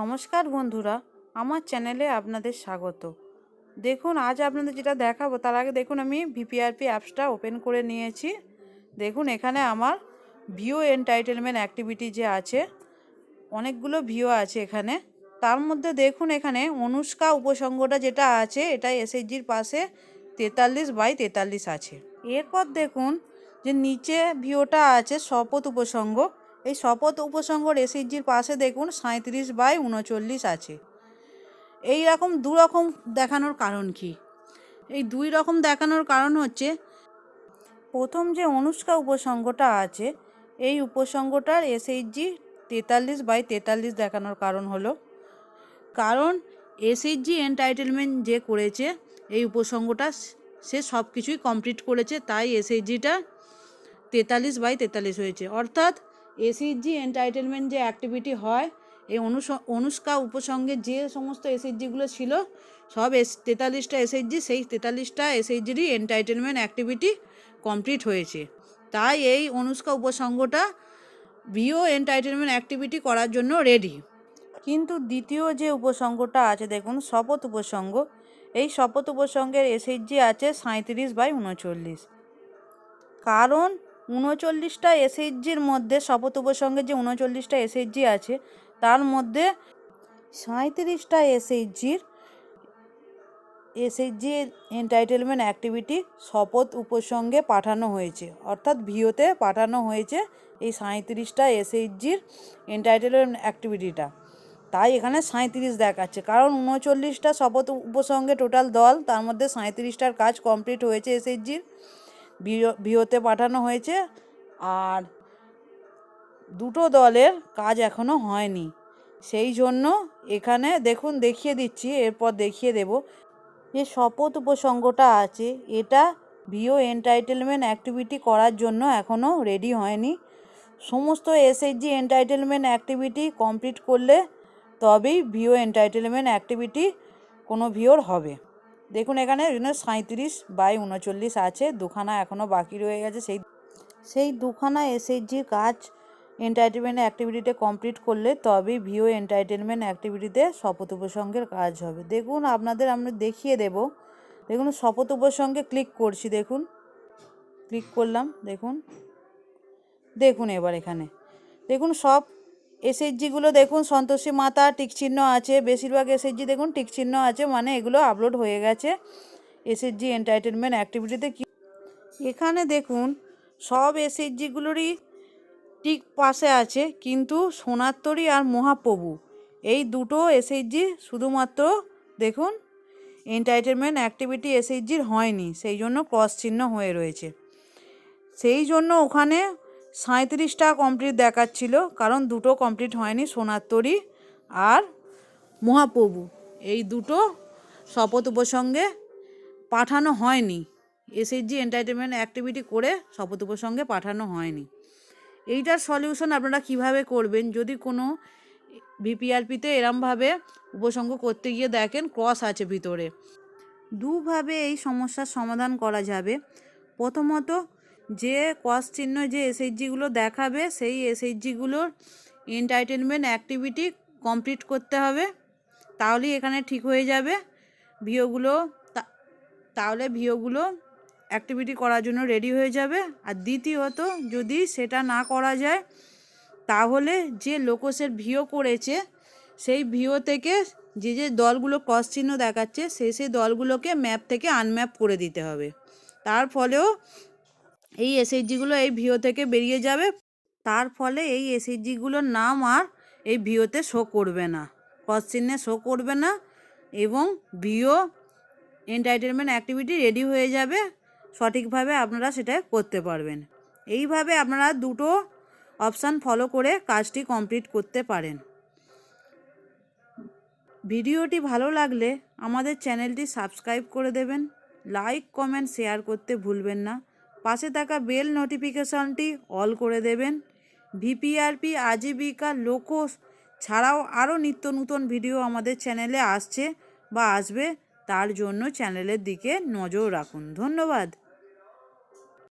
নমস্কার বন্ধুরা, আমার চ্যানেলে আপনাদের স্বাগত। দেখুন, আজ আপনাদের যেটা দেখাবো, তার আগে দেখুন, আমি ভিপিআরপি অ্যাপসটা ওপেন করে নিয়েছি। দেখুন, এখানে আমার ভিও এন্টাইটেলমেন্ট অ্যাক্টিভিটি যে আছে, অনেকগুলো ভিও আছে এখানে। তার মধ্যে দেখুন, এখানে অনুষ্কা উপসংঘটা যেটা আছে, এটা এসএইচজির পাশে তেতাল্লিশ বাই তেতাল্লিশ আছে। এরপর দেখুন, যে নিচে ভিওটা আছে, শপথ উপসংঘ এই শপথ উপসংঘর এসএইচজির পাশে দেখুন সাঁত্রিশ বাই উনচল্লিশ আছে। এই রকম দু রকম দেখানোর কারণ কি? এই দুই রকম দেখানোর কারণ হচ্ছে, প্রথম যে অনুষ্কা উপসংঘটা আছে, এই উপসংঘটার এসএইচজি তেতাল্লিশ বাই তেতাল্লিশ দেখানোর কারণ হলো। কারণ এসএইচজি এন্টাইটেলমেন্ট যে করেছে, এই উপসংঘটা সে সব কিছুই কমপ্লিট করেছে, তাই এসএইচজিটা তেতাল্লিশ বাই তেতাল্লিশ হয়েছে। অর্থাৎ এসএইচজি এন্টাইটেলমেন্ট যে অ্যাক্টিভিটি হয়, এই অনুস, অনুষ্কা উপসঙ্গে যে সমস্ত এসএইচজিগুলো ছিল, সব এস, তেতাল্লিশটা এসএইচজি, সেই তেতাল্লিশটা এসএইচজিরই এন্টাইটেলমেন্ট অ্যাক্টিভিটি কমপ্লিট হয়েছে। তাই এই অনুষ্কা উপসঙ্গটা ভিও এন্টাইটেলমেন্ট অ্যাক্টিভিটি করার জন্য রেডি কিন্তু দ্বিতীয় যে উপসঙ্গটা আছে, দেখুন, শপথ উপসঙ্গ এই শপথ উপসঙ্গের এসএইচজি আছে সাঁত্রিশ বাই উনচল্লিশ। কারণ উনচল্লিশটা এসএইচজির মধ্যে, শপথ উপসঙ্গের যে উনচল্লিশটা এসএইচজি আছে, তার মধ্যে সাঁত্রিশটা এসএইচজির এসএইচজি এন্টাইটেলমেন্ট অ্যাক্টিভিটি শপথ উপসঙ্গে পাঠানো হয়েছে। অর্থাৎ ভিওতে পাঠানো হয়েছে এই সাঁত্রিশটা এসএইচজির এন্টাইটেলমেন্ট অ্যাক্টিভিটিটা তাই এখানে সাঁত্রিশ দেখাচ্ছে। কারণ উনচল্লিশটা শপথ উপসঙ্গে টোটাল দল, তার মধ্যে সাঁত্রিশটার কাজ কমপ্লিট হয়েছে এসএইচজির। ভিওতে পাঠানো হয়েছে আর দুটো দলের কাজ এখনও হয়নি। সেই জন্য এখানে দেখুন, দেখিয়ে দিচ্ছি, এরপর দেখিয়ে দেব যে শপথ উপসঙ্গটা আছে। এটা ভিও এন্টাইটেলমেন্ট অ্যাক্টিভিটি করার জন্য এখনও রেডি হয়নি। সমস্ত এসএইচজি এন্টাইটেলমেন্ট অ্যাক্টিভিটি কমপ্লিট করলে তবেই ভিও এন্টাইটেলমেন্ট অ্যাক্টিভিটি কোনো ভিওর হবে। দেখুন এখানে সাঁত্রিশ বাই উনচল্লিশ আছে, দুখানা এখনও বাকি রয়ে গেছে। সেই সেই দুখানা এসএইচজির কাজ এন্টারটেনমেন্ট অ্যাক্টিভিটিতে কমপ্লিট করলে তবেই ভিও এন্টারটেনমেন্ট অ্যাক্টিভিটিতে শপথ উপসঙ্গের কাজ হবে। দেখুন আপনাদের আমরা দেখিয়ে দেব। দেখুন শপথ উপসঙ্গে ক্লিক করছি, দেখুন। ক্লিক করলাম, দেখুন। দেখুন এবার এখানে। দেখুন সব এসএইচজিগুলো দেখুন, সন্তোষী মাতা টিকচিহ্ন আছে। বেশিরভাগ এসএইচজি দেখুন টিকচিহ্ন আছে মানে এগুলো আপলোড হয়ে গেছে। এসএইচজি এন্টারটেনমেন্ট অ্যাক্টিভিটিতে কি এখানে দেখুন, সব এসএইচজিগুলোরই ঠিক পাশে আছে, কিন্তু সোনাত্তরী আর মহাপ্রভু। এই দুটো এসএইচজি শুধুমাত্র দেখুন এন্টারটেনমেন্ট অ্যাক্টিভিটি এসএইচজির হয়নি, সেই জন্য ক্রস চিহ্ন হয়ে রয়েছে। সেই জন্য ওখানে সাঁত্রিশটা কমপ্লিট দেখাচ্ছিল, কারণ দুটো কমপ্লিট হয়নি সোনাত্তরী আর মহাপ্রভু। এই দুটো শপথ উপসঙ্গে পাঠানো হয়নি। এসএইচজি এন্টারটেনমেন্ট অ্যাক্টিভিটি করে শপথ উপসঙ্গে পাঠানো হয়নি। এইটার সলিউশন আপনারা কীভাবে করবেন? যদি কোনো ভিপিআরপিতে এরমভাবে উপসঙ্গ করতে গিয়ে দেখেন ক্রস আছে ভিতরে। দুভাবে এই সমস্যার সমাধান করা যাবে। প্রথমত যে ক্রস চিহ্ন যে এসএইচজিগুলো দেখাবে, সেই এসএইচজিগুলোর এন্টারটেনমেন্ট অ্যাক্টিভিটি কমপ্লিট করতে হবে। তাহলেই এখানে ঠিক হয়ে যাবে। ভিওগুলো তাহলে ভিওগুলো অ্যাক্টিভিটি করার জন্য রেডি হয়ে যাবে। আর দ্বিতীয়ত, যদি সেটা না করা যায়, তাহলে যে লোকসের ভিও করেছে, সেই ভিও থেকে যে যে দলগুলো ক্রস চিহ্ন দেখাচ্ছে সেই সেই দলগুলোকে ম্যাপ থেকে আনম্যাপ করে দিতে হবে। তার ফলেও এই এসএইচজিগুলো এই ভিও থেকে বেরিয়ে যাবে। তার ফলে এই এসএইচজিগুলোর নাম আর এই ভিওতে শো করবে না। ক্রস চিহ্নে শো করবে না এবং ভিও এন্টারটেনমেন্ট অ্যাক্টিভিটি রেডি হয়ে যাবে। সঠিকভাবে আপনারা সেটা করতে পারবেন। এইভাবে আপনারা দুটো অপশান ফলো করে কাজটি কমপ্লিট করতে পারেন। ভিডিওটি ভালো লাগলে আমাদের চ্যানেলটি সাবস্ক্রাইব করে দেবেন। লাইক কমেন্ট শেয়ার করতে ভুলবেন না। পাশে থাকা বেল নোটিফিকেশনটি অল করে দেবেন। ভিপিআরপি, আজীবিকা, লোক ছাড়াও আরও নিত্য নতুন ভিডিও আমাদের চ্যানেলে আসছে বা আসবে, তার জন্য চ্যানেলের দিকে নজর রাখুন। ধন্যবাদ।